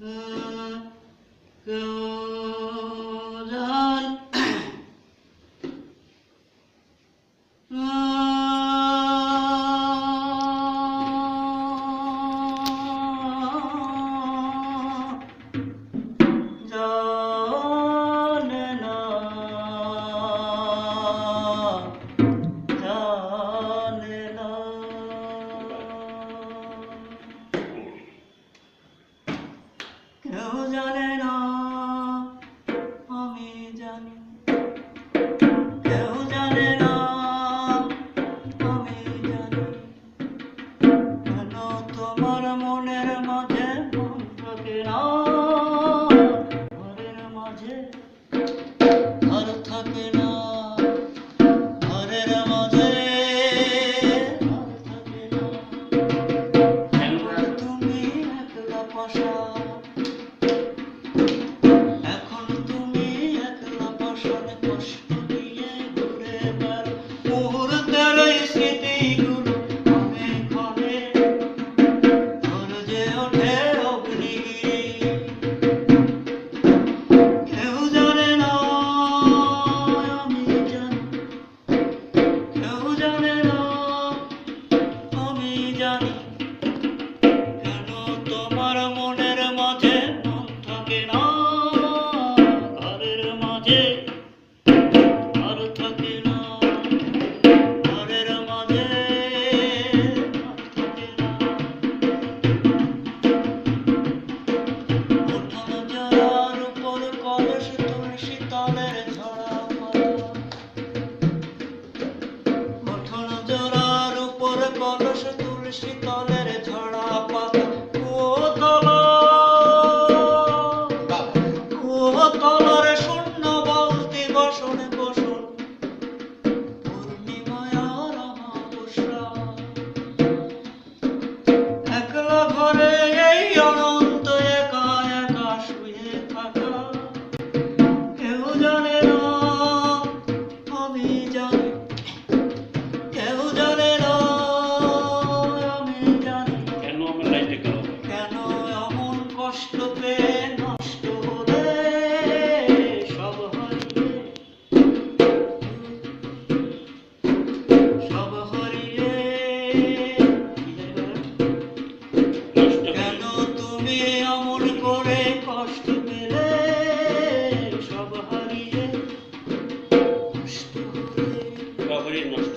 음, 저 কেউ জানে না, আমি জানি। কেউ জানে না, আমি জানি। কেন তোমার মনের মাঝে মন না? কলস তুলসী সব হারিয়ে কবরের নষ্ট